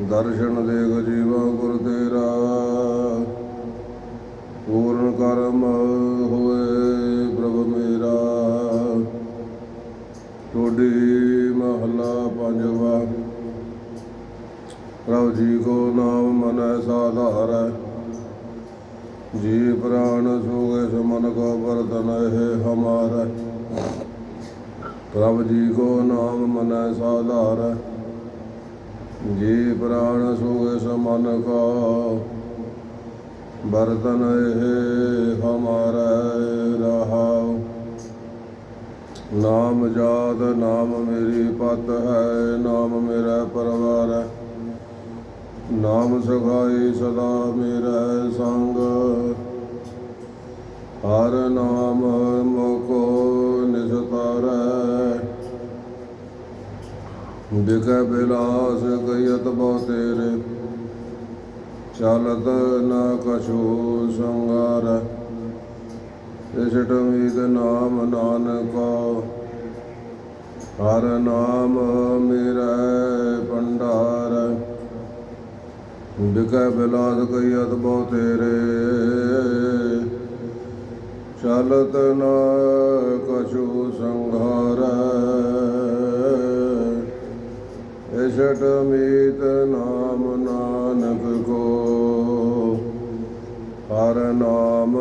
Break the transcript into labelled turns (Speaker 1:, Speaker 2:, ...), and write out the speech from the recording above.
Speaker 1: ਦਰਸ਼ਨ ਦੇਖ ਜੀਵਾ ਗੁਰ ਤੇਰਾ। ਪੂਰਨ ਕਰਮ ਹੋਏ ਪ੍ਰਭ ਮੇਰਾ। ਟੋਡੀ ਮਹਲਾ ਪੰਜਵਾ। ਪ੍ਰਭ ਜੀ ਕੋ ਨਾਮ ਮਨੈ ਸਾਧਾਰੈ। ਜੀ ਪ੍ਰਾਨ ਸੋਗੇ ਸਮਨ ਕੋ ਬਰਤਨ ਹੈ ਹਮਾਰਾ। ਪ੍ਰਭ ਜੀ ਕੋ ਨਾਮ ਮਨੈ ਸਾਧਾਰੈ। ਜੀ ਪ੍ਰਾਣ ਸੋਗੇ ਸਮਨ ਕੋ। ਬਰਤਨ ਹੈ ਹਮਾਰਾ ਰਹਾਉ ਨਾਮ ਜਾਤ, ਨਾਮ ਮੇਰੀ ਪਤ ਹੈ, ਨਾਮ ਮੇਰਾ ਪਰਵਾਰ ਹੈ। ਨਾਮ ਸਖਾਈ ਸਦਾ ਮੇਰਾ ਸੰਗ। ਹਰ ਨਾਮ ਮੋਕੋ ਨਿਸ਼ਤਾ ਬਿਕੈ ਬਿਲਾਸ ਗਇਤ ਬਹੁ ਤੇਰੇ, ਚਲਤ ਨਾ ਕਛੂ ਸੰਗਾਰ। ਇਸਟ ਮੀਤ ਨਾਮ ਨਾਨਕੋ, ਹਰ ਨਾਮ ਮੇਰਾ ਭੰਡਾਰ। ਬਿਕੈ ਬਿਲਾਸ ਗਇਤ ਬਹੁ ਤੇਰੇ, ਚਲਤ ਨਾ ਕਛੂ ਸੰਘਾਰ ਮੀਤ ਨਾਮ ਨਾਨਕ ਕੋ। ਹਰ ਨਾਮ